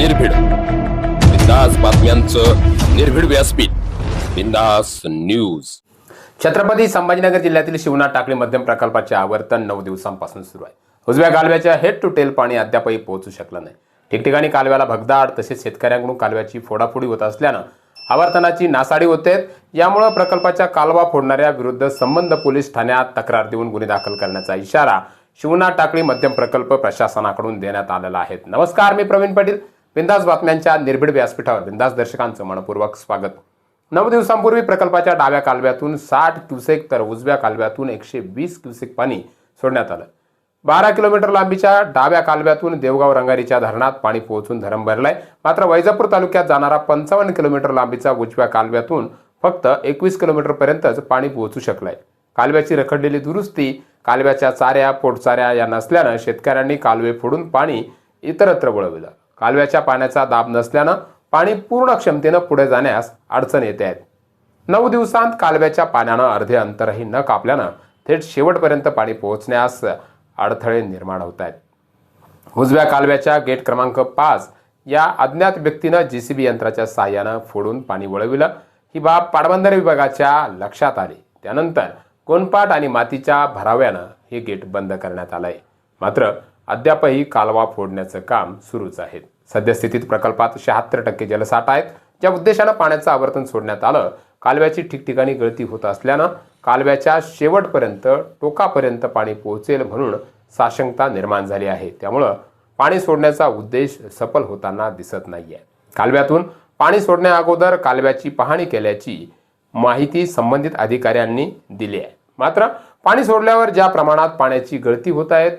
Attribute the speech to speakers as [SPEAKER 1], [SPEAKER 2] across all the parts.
[SPEAKER 1] निर्भीड. बिंदास बातम्यांचं निर्भीड व्यासपीठ. बिंदास न्यूज.
[SPEAKER 2] छत्रपती संभाजीनगर जिल्ह्यातील शिवना टाकळी मध्यम प्रकल्पाचे आवर्तन नऊ दिवसांपासून सुरू आहे. उजव्या कालव्याच्या हेड टू टेल पाणी अद्यापही पोहोचू शकलं नाही. ठिकठिकाणी कालव्याला भगदाड तसेच शेतकऱ्यांकडून कालव्याची फोडाफोडी होत असल्यानं आवर्तनाची नासाडी होते. यामुळं प्रकल्पाच्या कालवा फोडणाऱ्या विरुद्ध संबंध पोलीस ठाण्यात तक्रार देऊन गुन्हे दाखल करण्याचा इशारा शिवना टाकळी मध्यम प्रकल्प प्रशासनाकडून देण्यात आलेला आहे. नमस्कार मी प्रवीण पाटील. बिंदास बातम्यांच्या निर्भीड व्यासपीठावर बिंदास दर्शकांचं मनपूर्वक स्वागत. नऊ दिवसांपूर्वी प्रकल्पाच्या डाव्या कालव्यातून साठ क्युसेक तर उजव्या कालव्यातून एकशे वीस क्युसेक पाणी सोडण्यात आलं. बारा किलोमीटर लांबीच्या डाव्या कालव्यातून देवगाव रंगारीच्या धरणात पाणी पोहोचून धरण भरलंय. मात्र वैजापूर तालुक्यात जाणारा पंचावन्न किलोमीटर लांबीचा उजव्या कालव्यातून फक्त एकवीस किलोमीटर पर्यंतच पाणी पोहोचू शकलंय. कालव्याची रखडलेली दुरुस्ती कालव्याच्या चाऱ्या पोटचाऱ्या या नसल्यानं शेतकऱ्यांनी कालवे फोडून पाणी इतरत्र वळविलं. कालव्याच्या पाण्याचा दाब नसल्यानं पाणी पूर्ण क्षमतेनं पुढे जाण्यास अडचण येते. आहेत नऊ दिवसांत कालव्याच्या पाण्यानं अर्धे अंतरही न कापल्यानं थेट शेवटपर्यंत पाणी पोहोचण्यास अडथळे निर्माण होत आहेत. उजव्या कालव्याच्या गेट क्रमांक पाच या अज्ञात व्यक्तीनं जे सी बी यंत्राच्या साहाय्यानं फोडून पाणी वळविलं. ही बाब पाटबंधारे विभागाच्या लक्षात आली. त्यानंतर कोणपाट आणि मातीच्या भराव्यानं हे गेट बंद करण्यात आलं आहे मात्र अद्यापही कालवा फोडण्याचं काम सुरूच आहे. सद्यस्थितीत प्रकल्पात शहात्तर टक्के जलसाठा आहेत. ज्या उद्देशानं पाण्याचं आवर्तन सोडण्यात आलं कालव्याची ठिकठिकाणी गळती होत असल्यानं कालव्याच्या शेवटपर्यंत टोकापर्यंत पाणी पोहोचेल म्हणून साशंकता निर्माण झाली आहे. त्यामुळं पाणी सोडण्याचा उद्देश सफल होताना दिसत नाही आहे कालव्यातून पाणी सोडण्याअगोदर कालव्याची पाहणी केल्याची माहिती संबंधित अधिकाऱ्यांनी दिली आहे. मात्र पाणी सोडल्यावर ज्या प्रमाणात पाण्याची गळती होत आहेत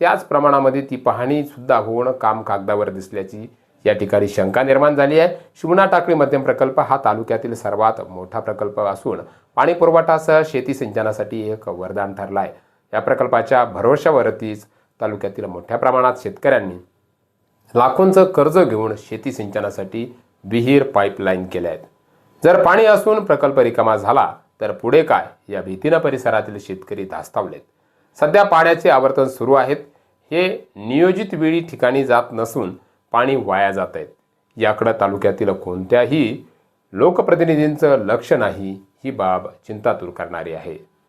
[SPEAKER 2] त्याच प्रमाणामध्ये ती पाहणीसुद्धा होऊन काम कागदावर दिसल्याची या ठिकाणी शंका निर्माण झाली आहे. शिवना टाकळी मध्यम प्रकल्प हा तालुक्यातील सर्वात मोठा प्रकल्प असून पाणी पुरवठासह शेती सिंचनासाठी एक वरदान ठरला आहे या प्रकल्पाच्या भरोश्यावरतीच तालुक्यातील मोठ्या प्रमाणात शेतकऱ्यांनी लाखोंचं कर्ज घेऊन शेती सिंचनासाठी विहीर पाईपलाईन केल्या आहेत. जर पाणी असून प्रकल्प रिकामा झाला तर पुढे काय या भीतीनं परिसरातील शेतकरी धास्तावलेत? सध्या पाण्याचे आवर्तन सुरू आहेत. हे नियोजित वेळी ठिकाणी जात नसून पाणी वाया जात आहेत. याकडं तालुक्यातील कोणत्याही लोकप्रतिनिधींचं लक्ष नाही ही बाब चिंतातूर करणारी आहे.